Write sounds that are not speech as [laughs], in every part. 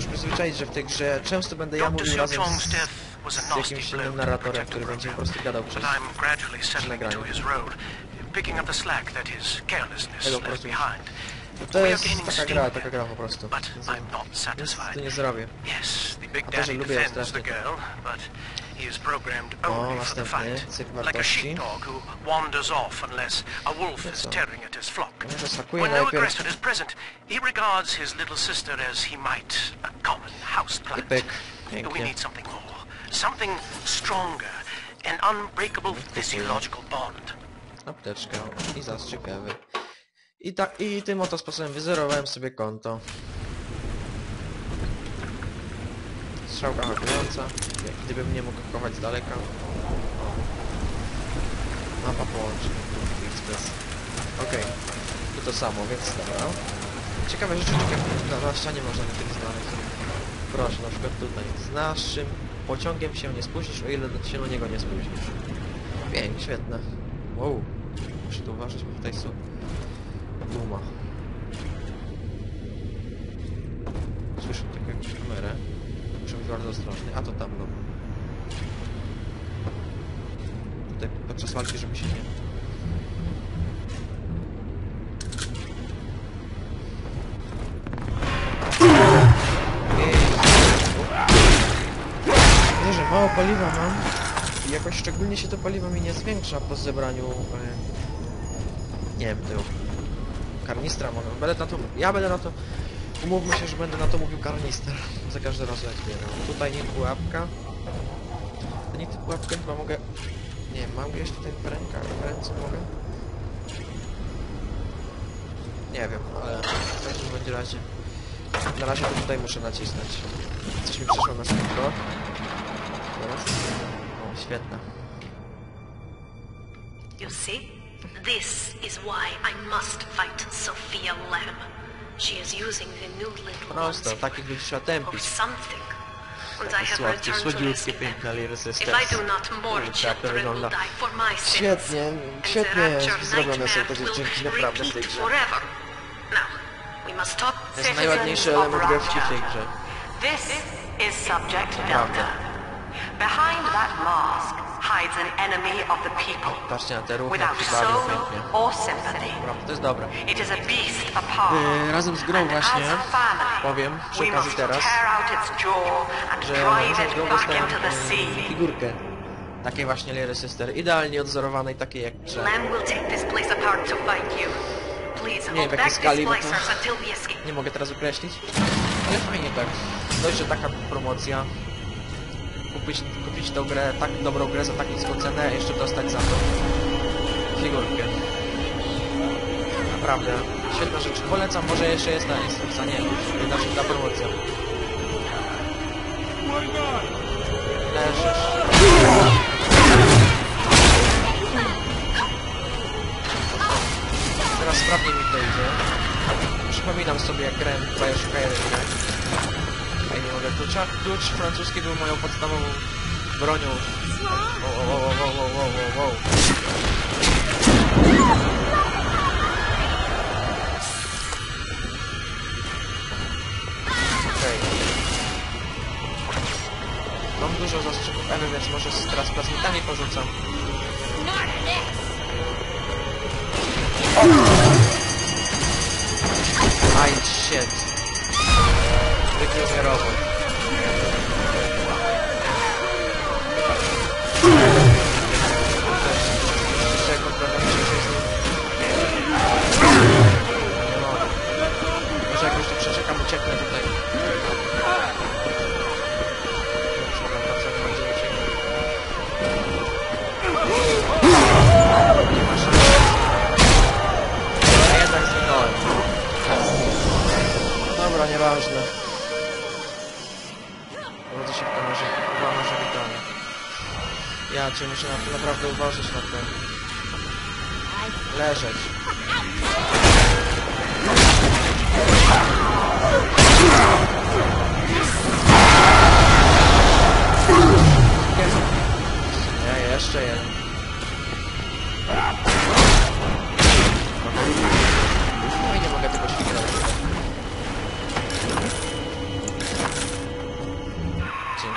się już przyzwyczaić, że w tej grze często będę ja mówił razem z, jakimś innym to narratorem, który będzie po prostu gadał przez... His road, picking up the slack that his carelessness left behind. To jest taka gra, taka gra po prostu. But Więc I'm not Nic tu nie zrobię. Yes, the Big A też Daddy lubię ją strasznie. girl, but he is programmed O, only for the następny fight. cykl Like a wartości. sheepdog who wanders off unless a wolf is co? His flock. When no aggressor is present, he regards his little sister as he might a common houseplant. We need something more. Something stronger. An unbreakable physiological bond. Apteczka i zastrzyk Ewy. I, tak, I tym oto sposobem wyzerowałem sobie konto. Strzałka hakująca. Jak gdybym nie mógł hakować z daleka. Mapa połączeń. Express. Okej. I to samo, więc dobra. Ciekawe rzeczy, jak na, na ścianie można niektórych znaleźć. Proszę, na przykład tutaj. Z naszym pociągiem się nie spóźnisz, o ile się do niego nie spóźnisz. Pięknie, świetne. Wow. Muszę tu uważać, bo tutaj są duma. Słyszę taką jakąś kamerę. Muszę być bardzo ostrożny. A to tam, no. Tutaj podczas walki, żeby się nie... paliwa mam. I jakoś szczególnie się to paliwo mi nie zwiększa po zebraniu... E, nie wiem, tego... Karnistra mogę. Będę na to... Ja będę na to... Umówmy się, że będę na to mówił karnister. [laughs] Za każdy raz jak. Tutaj nie pułapka. To nie pułapkę chyba mogę... Nie mam gdzieś tutaj w rękach, w ręce mogę? Nie wiem, ale w każdym razie... Na razie to tutaj muszę nacisnąć. Coś mi przyszło na szybko. Świetne. You see? This is why I must fight Sophia Lamb. She is using the new little Prosto, takich ludzi trzeba tępić. Słodkie, słodziutkie, piękne jak to wygląda. Świetnie, świetnie zrobione są te dziewczynki, naprawdę w tej grze. To jest najładniejszy element grafiki w tej grze. This is Subject Prawda. Delta. Behind that mask hides an enemy of the people. Patrzcie na te ruchy, Without soul or sympathy. To jest dobre. It is a beast apart. Yy, razem z grą właśnie powiem przy okazji teraz, że razem z grą dostałem yy, sea. figurkę. Takiej właśnie Lery Sister, idealnie odzorowanej, takiej jak Nie wiem, w jakiej skali, bo to-. Nie mogę teraz określić, ale fajnie tak. Dość, że taka promocja. Kupić, kupić tą grę, tak dobrą grę za tak niską cenę, jeszcze dostać za to figurkę. Naprawdę, świetna rzecz. Polecam, może jeszcze jest na instrukcja, nie jedna szybka promocja. Leżysz. Teraz sprawnie mi to idzie. Przypominam sobie jak grałem w Bioshock 1. Klucza. Klucz francuski był moją podstawową bronią. Wow, wow, wow, wow, wow, wow, wow. Okej. Mam dużo zastrzyków Ewy, więc może teraz plazmitami porzucam. Aj, shit. Wykrył robot. Dobra, nieważne. Bardzo się w kamerze, kamerze witamy. Ja cię muszę na, naprawdę uważać na to. Leżeć. Nie, jeszcze jeden. No i nie mogę tego.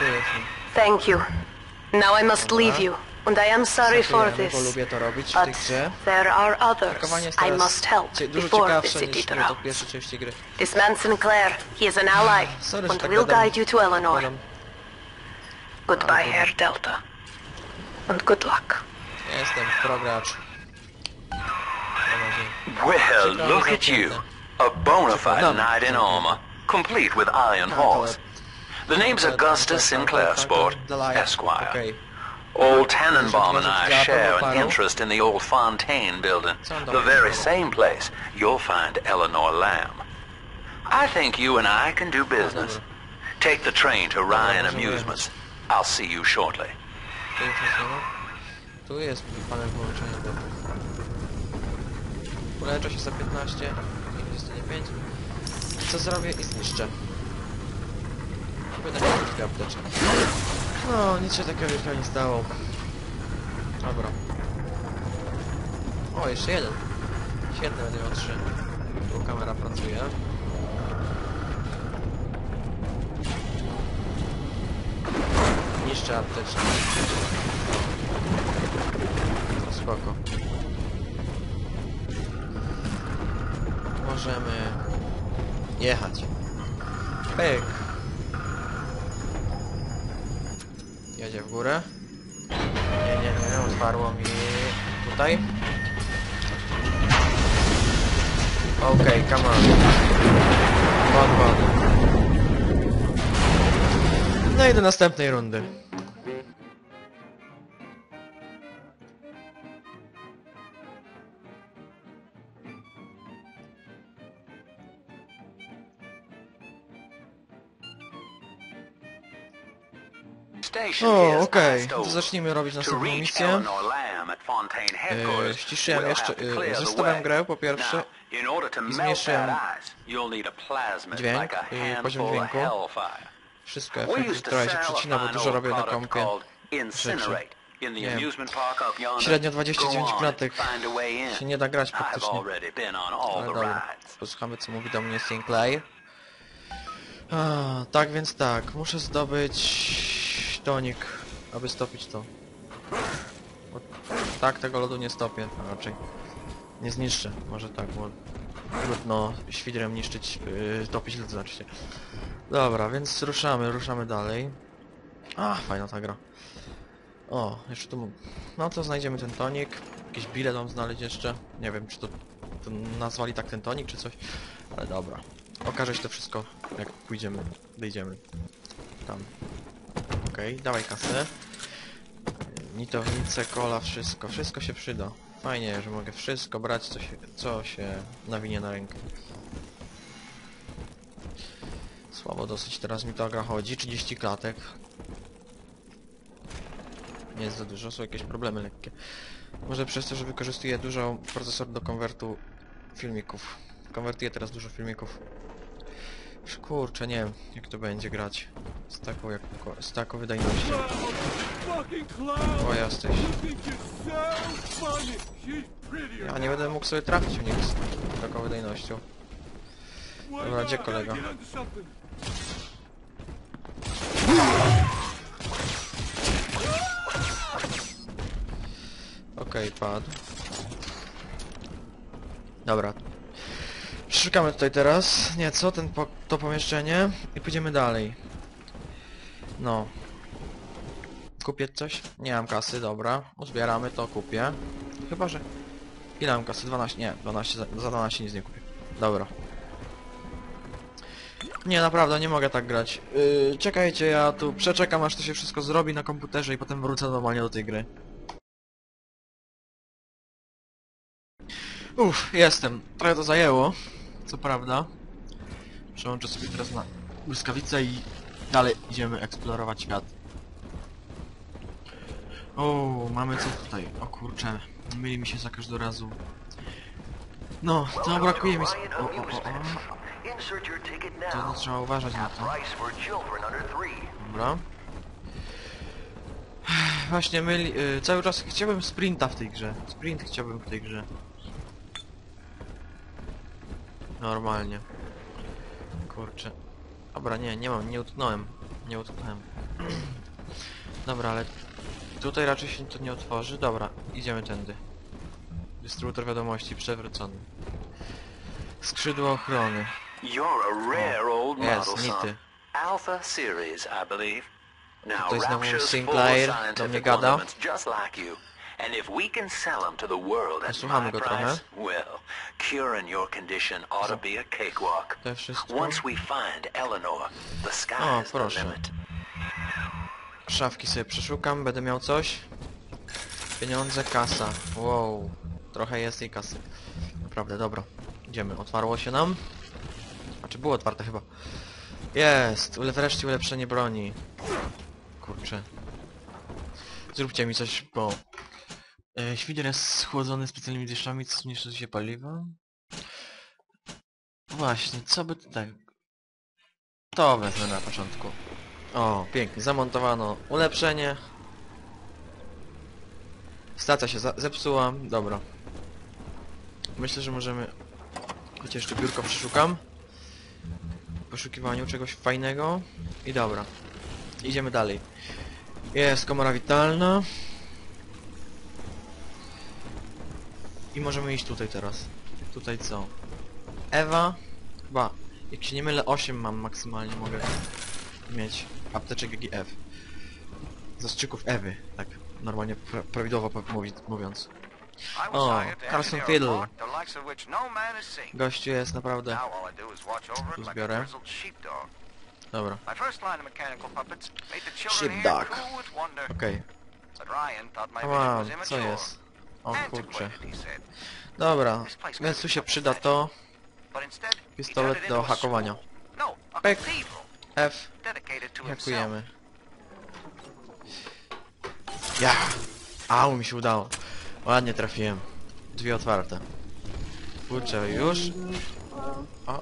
Wyjaśnij. Thank you. Now I must leave you, and I am sorry for this. lubię to robić w tej But there are others I must help before the city było to w drowns. pierwszej części gry. This man Sinclair, he is an ally, and will guide you to Eleanor. Goodbye, Ale Herr Delta. And good luck. Jestem progracz. Well, look at you. A bona fide knight in armor, complete with iron horse. The name's Augustus Sinclair Sport, Esquire. Old Tannenbaum and I share an interest in the old Fontaine building, the very same place you'll find Eleanor Lamb. I think you and I can do business. Take the train to Ryan Amusements. I'll see you shortly. Tu jest. Uleczę się za 15, i zostanie 5. Co zrobię i zniszczę. Będę miał dwie apteczek. No, nic się takiego wielkiego nie stało. Dobra. O, jeszcze jeden. Świetnie, będę miał trzy. Tu kamera pracuje. Niszczę apteczkę. To spoko. Możemy jechać. Pyk. Jedzie w górę. Nie, nie, nie, otwarło mi tutaj. Okej, come on. Won, won. No i do następnej rundy. O, okej. over. zacznijmy robić następną misję. Headquarters, ściszyłem jeszcze, zestawem way. grę po pierwsze i zmniejszyłem dźwięk, yy, poziom dźwięku. Wszystko efekty trochę się przecina, bo dużo robię na the Nie wiem. Średnio Go 29 on, klatek. Się nie da grać praktycznie. Ale dobra, posłuchamy co mówi do mnie Sinclair. A, tak więc tak, muszę zdobyć tonik, aby stopić to. Bo tak tego lodu nie stopię, a raczej nie zniszczę, może tak, bo trudno świdrem niszczyć, yy, topić lód znaczy. Dobra, więc ruszamy, ruszamy dalej. A, fajna ta gra. O, jeszcze tu... No to znajdziemy ten tonik. Jakiś bilet mam znaleźć jeszcze. Nie wiem, czy to, to nazwali tak ten tonik, czy coś. Ale dobra. Okaże się to wszystko, jak pójdziemy, wyjdziemy. Tam. Okej, dawaj kasę. Nitownice, kola, wszystko. Wszystko się przyda. Fajnie, że mogę wszystko brać, co się, co się nawinie na rękę. Słabo dosyć teraz mi ta gra chodzi. 30 klatek. Nie jest za dużo, są jakieś problemy lekkie. Może przez to, że wykorzystuję dużo procesor do konwertu filmików. Konwertuję teraz dużo filmików. Kurczę, nie wiem, jak to będzie grać. Z taką, jak, z taką wydajnością. O, jesteś. Ja nie będę mógł sobie trafić w nich z taką wydajnością. Dobra, gdzie kolega? Okej, padł. Dobra. Szukamy tutaj teraz nieco ten po to pomieszczenie i pójdziemy dalej. No. Kupię coś? Nie mam kasy, dobra. Uzbieramy to, kupię. Chyba, że... Ile mam kasy? 12? Nie, 12 za, za 12 nic nie kupię. Dobra. Nie, naprawdę, nie mogę tak grać. Yy, czekajcie, ja tu przeczekam aż to się wszystko zrobi na komputerze i potem wrócę normalnie do tej gry. Uff, jestem. Trochę to zajęło, co prawda. Przełączę sobie teraz na błyskawicę i dalej idziemy eksplorować świat. O, mamy co tutaj? O kurczę, myli mi się za każdym razem. No, to brakuje mi... O, o, o, o. To now. trzeba uważać na to. Dobra. Właśnie myli... Y, cały czas chciałbym sprinta w tej grze. Sprint chciałbym w tej grze. Normalnie. Kurczę. Dobra, nie, nie mam, nie utknąłem. Nie utknąłem. [clears throat] Dobra, ale tutaj raczej się to nie otworzy. Dobra, idziemy tędy. Dystrybutor wiadomości przewrócony. Skrzydło ochrony. You're a rare old Yes, model, son. nity. Alpha series, I believe. Now, Rapture's full scientific just like you. And if we can sell them to the world at my go price, trochę. well, curing your condition ought to be a cakewalk. Once we find Eleanor, the O, sky's the proszę. limit. Szafki sobie przeszukam, będę miał coś. Pieniądze, kasa. Wow. Trochę jest tej kasy. Naprawdę, dobra. Idziemy. Otwarło się nam. A czy było otwarte chyba? Jest! Ule- Wreszcie ulepszenie broni. Kurczę. Zróbcie mi coś, bo... E, świder jest schłodzony specjalnymi dyszami, co zmniejszy się paliwa. Właśnie, co by tutaj... To wezmę na początku. O, pięknie, zamontowano ulepszenie. Stacja się zepsuła, dobra. Myślę, że możemy... Chociaż jeszcze biurko przeszukam. W poszukiwaniu czegoś fajnego. I dobra. Idziemy dalej. Jest komora witalna. I możemy iść tutaj teraz. Tutaj co? Ewa. Chyba, jak się nie mylę, 8 mam maksymalnie, mogę mieć apteczek GGF. Zastrzyków Ewy, tak normalnie pra prawidłowo mówi mówiąc. O, Carson Fiddle. no. Gościu jest naprawdę... Tu zbiorę. Dobra, Sheepdog. okej. Okay. Wow, co jest? O kurczę. Dobra, więc tu się przyda to. Pistolet do hakowania. cathedral F, hakujemy. Ja! Au, mi się udało. Ładnie trafiłem. Drzwi otwarte. Kurczę, już? O.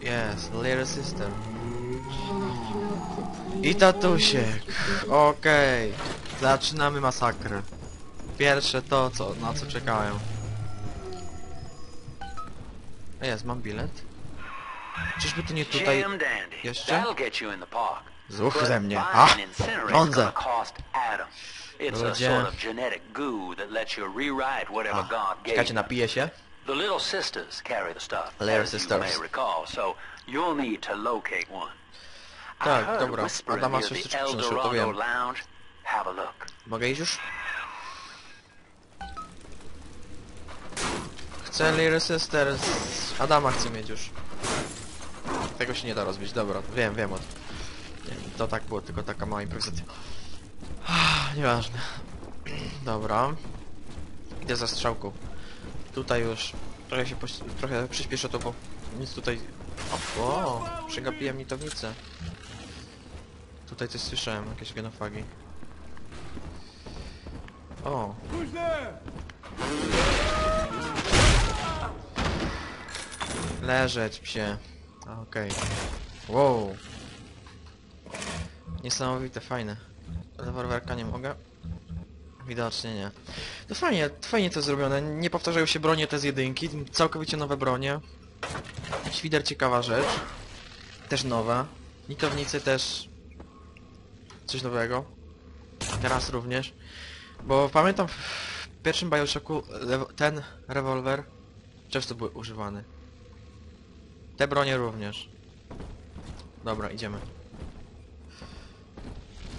Jest, Little Sister. I tatusiek. Okej. Zaczynamy masakrę. Pierwsze to, co, na co czekałem. Jest, mam bilet. Czyżby to nie tutaj... Jeszcze? Zuch ze mnie. buying A! a Ludzie. A, gave czekajcie, napiję się. The little sisters carry the stuff, Little sisters. recall, so you'll need to locate one. Tak, dobra. Adama El przynoszą, to wiem. Lounge. Mogę iść już? Chcę Little Sisters. Adama chcę mieć już. Tego się nie da rozbić, dobra, wiem, wiem o tym. Nie, to tak było, tylko taka mała improwizacja. Ah, Nieważne. Dobra. Idę za strzałką. Tutaj już trochę się trochę przyspieszę to, bo nic tutaj... O, o przegapiłem nitownicę. Tutaj coś słyszałem, jakieś genofagi. O. Leżeć psie. Okej. Wow. Niesamowite, fajne. Rewolwerka nie mogę? Widocznie nie. To fajnie, fajnie to zrobione. Nie powtarzają się bronie te z jedynki. Całkowicie nowe bronie. Świder ciekawa rzecz. Też nowa. Nitownicy też... Coś nowego. Teraz również. Bo pamiętam w pierwszym Bioshocku ten rewolwer często był używany. Te bronie również. Dobra, idziemy.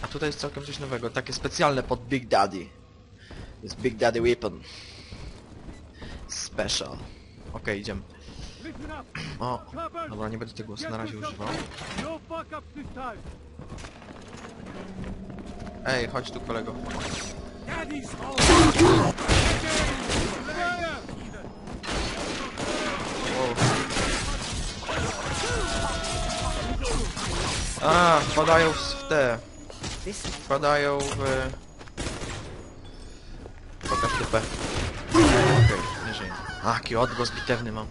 A tutaj jest całkiem coś nowego, takie specjalne pod Big Daddy. Jest Big Daddy Weapon. Special. Okej, idziemy. O, dobra, nie będę tego na razie używał. Ej, chodź tu kolego. A, wpadają w te. Wpadają w... Pokaż dupę. Okej, nie żyję. A, jaki odgłos bitewny mam.